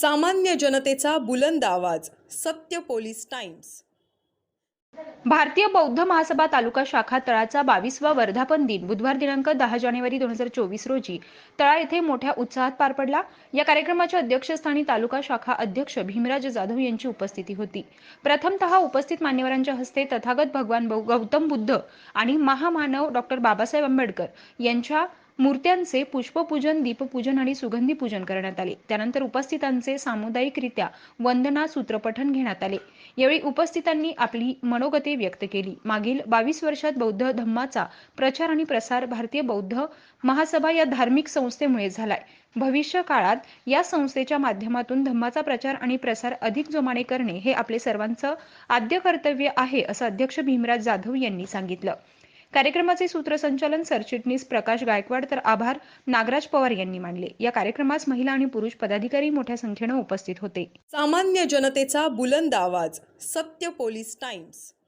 सामान्य जनतेचा बुलंद आवाज सत्य पोलीस टाइम्स. भारतीय बौद्ध महासभा तालुका शाखा तळाचा बावीसवा वर्धापन दिन बुधवार दिनांक दहा जानेवारी दोन हजार चोवीस रोजी तळा येथे मोठ्या उत्साहात पार पडला. या कार्यक्रमाच्या अध्यक्षस्थानी तालुका शाखा अध्यक्ष भीमराज जाधव यांची उपस्थिती होती. प्रथमतः उपस्थित मान्यवरांच्या हस्ते तथागत भगवान गौतम बुद्ध आणि महामानव डॉक्टर बाबासाहेब आंबेडकर यांच्या मूर्त्यांचे पुष्पपूजन दीपपूजन आणि सुगंधी पूजन करण्यात आले. त्यानंतर उपस्थितांचे सामुदायिकरित्या वंदना सूत्रपठण घेण्यात आले. यावेळी उपस्थितांनी आपली मनोगते व्यक्त केली. मागील बावीस वर्षात बौद्ध धम्माचा प्रचार आणि प्रसार भारतीय बौद्ध महासभा या धार्मिक संस्थेमुळे झालाय. भविष्य काळात या संस्थेच्या माध्यमातून धम्माचा प्रचार आणि प्रसार अधिक जोमाने करणे हे आपले सर्वांचं आद्य कर्तव्य आहे असं अध्यक्ष भीमराज जाधव यांनी सांगितलं. कार्यक्रमाचे सूत्रसंचालन सरचिटणीस प्रकाश गायकवाड तर आभार नागराज पवार यांनी मानले. या कार्यक्रमास महिला आणि पुरुष पदाधिकारी मोठ्या संख्येनं उपस्थित होते. सामान्य जनतेचा बुलंद आवाज सत्य पोलीस टाइम्स.